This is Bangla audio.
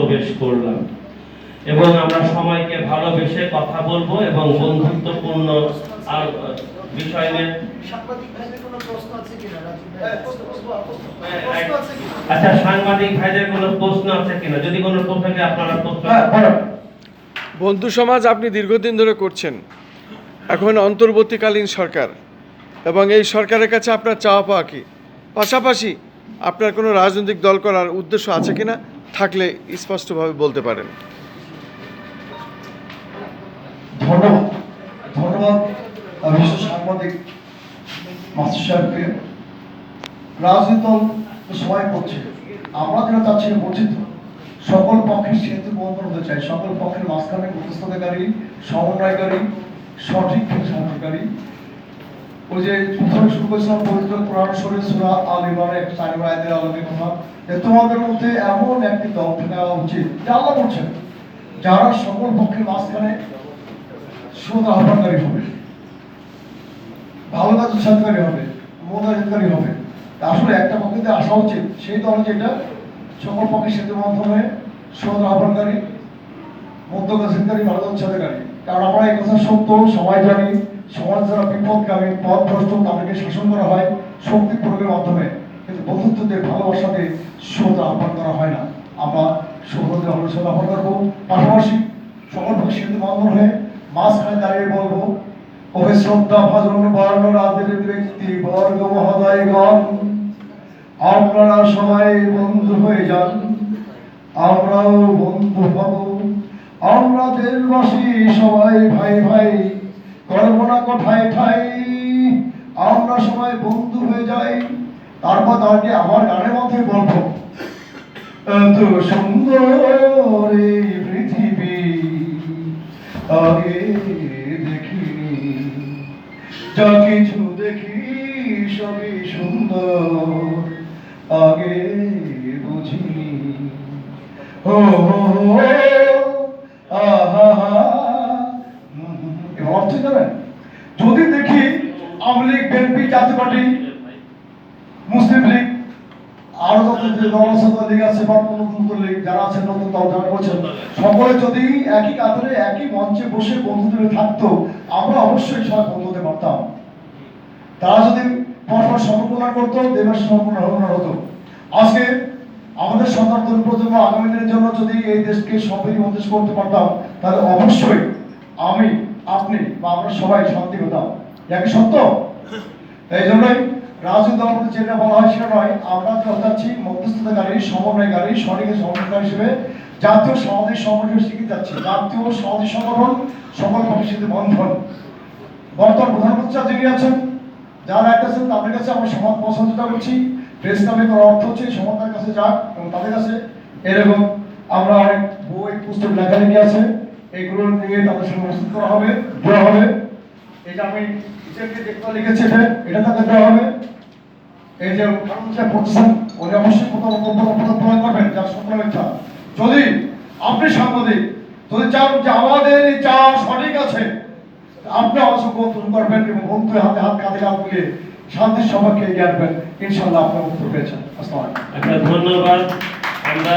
প্রবেশ করলাম। এবং আমরা সময়কে ভালোবেসে কথা বলব এবং বন্ধুত্বপূর্ণ আর বিষয় নিয়ে আছে কিনা? আচ্ছা সাংবাদিক ভাইদের কোনো প্রশ্ন আছে কিনা? যদি কোনো প্রশ্ন থাকে আপনারা প্রশ্ন বন্ধু সমাজ আপনি দীর্ঘদিন ধরে করছেন। এখন অন্তর্বর্তীকালীন সরকার। এবং এই সরকারের কাছে আপনার চাওয়া পাওয়া কি? পাশাপাশি আপনার কোনো রাজনৈতিক দল করার উদ্দেশ্য আছে কিনা? থাকলে স্পষ্টভাবে বলতে পারেন। ধন্যবাদ। বিশ্ব সাংবাদিক মাস্টার করছে। আমরা যেটা চাচ্ছি বলছি তো সকল পক্ষের সেতু বন্ধন হতে চাই। সকল পক্ষের মাঝখানে মধ্যস্থতাকারী, সমন্বয়কারী, সঠিক সমন্বয়কারী ওই যে প্রথমে শুরু করেছিলাম পবিত্র কোরআন শরীর সুরা আল ইমরানের একটা চারি আয়াতের আলোকে কথা যে তোমাদের মধ্যে এমন একটি দল থাকা উচিত যা আল্লাহ বলছেন, যারা সকল পক্ষের মাঝখানে সুদ আহ্বানকারী হবে, ভালো কাজ উৎসাহকারী হবে মনোরঞ্জনকারী হবে। আসলে একটা পক্ষে আসা উচিত, সেই দল যেটা সকল পক্ষে সেতু মাধ্যমে সুদ আহ্বানকারী মধ্যকাশীকারী ভালো উৎসাহকারী। কারণ আমরা এই কথা সত্য, সবাই জানি সমাজ যারা বিপদগামী পথ ভ্রষ্ট তাদেরকে শাসন করা হয়, শক্তি প্রয়োগের মাধ্যমে। কিন্তু বন্ধুত্বতে ভালোবাসাতে সুদ আহ্বান করা হয় না। আমরা আমরা সুদ আহ্বান করব। পাশাপাশি সকল পক্ষে সেতু হয়ে মাঝখানে দাঁড়িয়ে বলব ওহে শ্রদ্ধা ভজন বর্ণ রাজনীতির ব্যক্তি বর্গ মহোদয়গণ? আপনারা সবাই বন্ধু হয়ে যান। আমরাও বন্ধু হব। আমরা দেশবাসী সবাই ভাই ভাই করব না কোঠায় ঠাই? আমরা সবাই বন্ধু হয়ে যাই। তারপর তাকে আমার গানের মধ্যে বলব। এত সুন্দর এই পৃথিবী, আগে দেখিনি। যা কিছু দেখি সবই সুন্দর, আগে বুঝিনি। ও আওয়ামী লীগ বিএনপি জাতীয় পার্টি, মুসলিম লীগ, আরও যত যে লীগ আছে বা নতুন লীগ যারা নতুন যারা করছেন সকলে যদি একই কাতারে, একই মঞ্চে বসে বন্ধুদের থাকতো, আমরা অবশ্যই সবাই বন্ধু হতে পারতাম। তারা যদি পরস্পর সমর্পণা করতো দেবের হতো আজকে আমাদের সন্তান তরুণ প্রজন্ম আগামী দিনের জন্য যদি এই দেশকে সমৃদ্ধি মন্ত্রিস করতে পারতাম, তাহলে অবশ্যই আমি, আপনি বা আমরা সবাই শান্তি হতাম একই সত্য? এই জন্যই রাজনৈতিক দল বলতে যেটা বলা হয় সেটা নয়, আমরা যে হচ্ছি মধ্যস্থতাকারী সমন্বয়কারী সঠিক সমন্বয়কারী হিসেবে জাতীয় সামাজিক সংগঠন শিখে যাচ্ছি জাতীয় সামাজিক সংগঠন, সকল ভবিষ্যতে বন্ধন। বর্তমান প্রধানমন্ত্রী যিনি আছেন, যারা আছেন তাদের কাছে আমরা সমাজ পছন্দটা করছি প্রেস ক্লাবে করার অর্থ হচ্ছে সমাজের কাছে যাক এবং তাদের কাছে এরকম আমরা অনেক বই, পুস্তক লেখালেখি আছে। এগুলো নিয়ে তাদের সঙ্গে উপস্থিত করা হবে, দেওয়া হবে। এটা আমি দেখতে লিখেছি এটা তাকে দেওয়া হবে। এই যে প্রধানমন্ত্রী পড়ছেন উনি অবশ্যই কোথাও প্রদান করবেন, যার সকল যদি আপনি সাংবাদিক, যদি চান যে আমাদের এই চা সঠিক আছে, আপনি করবেন এবং বন্ধু হাতে হাত কাঁধে মিলিয়ে শান্তির সভাকে এগিয়ে আসবেন ইনশাল্লাহ আপনার উত্তর পেয়েছেন ধন্যবাদ। আমরা